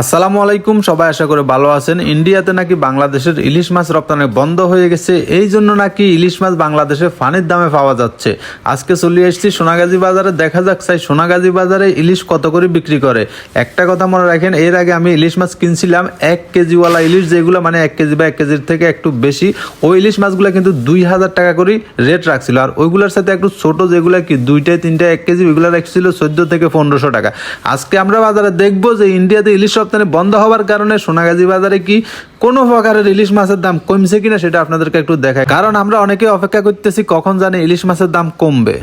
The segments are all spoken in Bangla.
আসসালামু আলাইকুম, সবাই আশা করে ভালো আছেন। ইন্ডিয়াতে নাকি বাংলাদেশের ইলিশ মাছ রপ্তানি বন্ধ হয়ে গেছে, এই জন্য নাকি ইলিশ মাছ বাংলাদেশে ফানির দামে পাওয়া যাচ্ছে। আজকে চলে এসেছি সোনাগাজী বাজারে, দেখা যাক চাই সোনাগাজী বাজারে ইলিশ কত করে বিক্রি করে। একটা কথা মনে রাখেন, এর আগে আমি ইলিশ মাছ কিনছিলাম, এক কেজিওয়ালা ইলিশ যেগুলো মানে এক কেজি বা এক কেজির থেকে একটু বেশি, ওই ইলিশ মাছগুলো কিন্তু দুই হাজার টাকা করে রেট রাখছিল। আর ওইগুলোর সাথে একটু ছোট যেগুলো কি দুইটায় তিনটা এক কেজি, ওইগুলো রাখছিল চোদ্দ থেকে পনেরোশো টাকা। আজকে আমরা বাজারে দেখব যে ইন্ডিয়াতে ইলিশ রপ্তানি বন্ধ হওয়ার কারণে সোনাগাজী বাজারে কি কোনো প্রকারের ইলিশ মাছের দাম কমছে কিনা সেটা আপনাদেরকে একটু দেখায় কারণ আমরা অনেকে অপেক্ষা করতেছি কখন জানি ইলিশ মাছের দাম কমবে।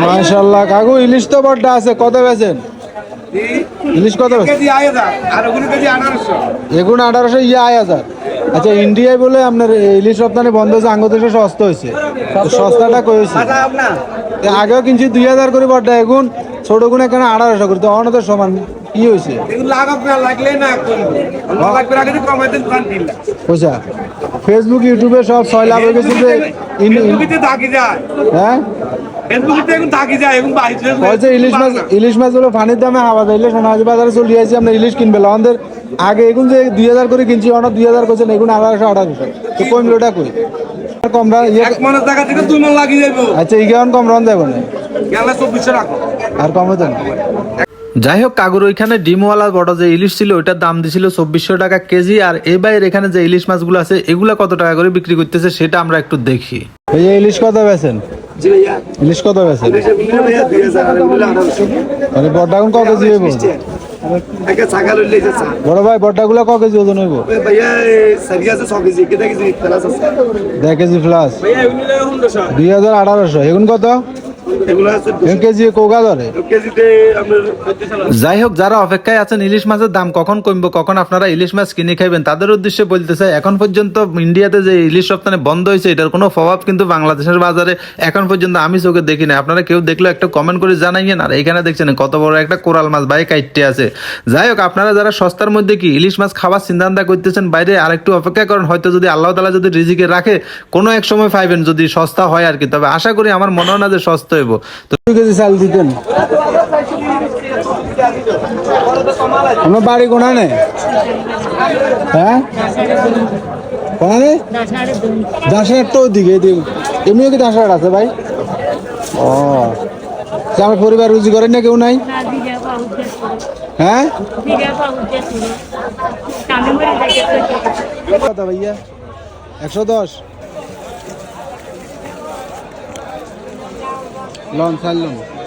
মাশাল্লাহ কাকু ইলিশ তো বড়টা আছে কত বেছেন ইলিশ কত আঠারোশো। এগুন আঠারোশো ইয়ে আয় হাজার। আচ্ছা ইন্ডিয়ায় বলে আপনার ইলিশ রপ্তানি বন্ধ হয়েছে আঙ্গ দেশে সস্তা হয়েছে। সস্তাটা কয়েছে আগেও কিনছি দুই হাজার করে বড়টা এগুন। ছোট গুণ এখানে আঠারোশো করে তো সমান। কি হয়েছে? ফেসবুক ইউটিউবে সব ছয় হয়ে গেছে যে হ্যাঁ? এখন এখন ইলিশ মাছ ইলিশ মাছগুলো পানির দামে হাওয়া দিলে সোনাহাজি বাজারে চলে আসছি আমরা ইলিশ কিনবে। আমাদের আগে এগুন যে দুই হাজার করে কিনছি অনেক দুই হাজার করছেন এগুন আঠারোশো আঠারোশো তো কমলোটা কই? কমরা ইয়ে এক থেকে দুই মন লাগিয়ে যাব আচ্ছা ইগেন কম রন দেবো না। গেলে চব্বিশশো রাখো। আর কমে দেন যাই হোক কাগুর ওইখানে ডিমওয়ালা বড় যে ইলিশ ছিল ওইটার দাম দিছিল চব্বিশশো টাকা কেজি আর এই বাইরে এখানে যে ইলিশ মাছগুলো আছে এগুলা কত টাকা করে বিক্রি করতেছে সেটা আমরা একটু দেখি। এই ইলিশ কত বেছেন ইলিশ কত বেছেন মানে বড়টা এখন ক কেজি হইব? বড় ভাই বড়টাগুলো ক কেজি ওজন হইব? দেড় কেজি প্লাস দুই হাজার আঠারোশো। এগুন কত? যাই হোক যারা অপেক্ষায় আছেন ইলিশ মাছের দাম কখন কমবে কখন আপনারা ইলিশ মাছ কিনে খাইবেন তাদের উদ্দেশ্যে বলতে চাই এখন পর্যন্ত ইন্ডিয়াতে যে ইলিশ রপ্তানি বন্ধ হয়েছে এটার কোনো প্রভাব কিন্তু বাংলাদেশের বাজারে এখন পর্যন্ত আমি চোখে দেখি না আপনারা কেউ দেখলে একটা কমেন্ট করে জানাইয়েন আর এখানে দেখছেন কত বড় একটা কোরাল মাছ বাইরে কাইটে আছে। যাই হোক আপনারা যারা সস্তার মধ্যে কি ইলিশ মাছ খাবার চিন্তা করতেছেন বাইরে আর একটু অপেক্ষা করেন হয়তো যদি আল্লাহ তালা যদি রিজিকে রাখে কোনো এক সময় পাইবেন যদি সস্তা হয় আর কি। তবে আশা করি আমার মনে হয় না যে সস্তা হইব। তো কেজি চাল দিতেন। আমার বাড়ি কোনা নে হ্যাঁ? কোনা নে দাসের তো এদিকে। এমনিও কি দাসের আছে ভাই? ও। আমার পরিবার রুজি করেন না কেউ নাই? হ্যাঁ? কত ভাইয়া? একশো দশ? لون سلم.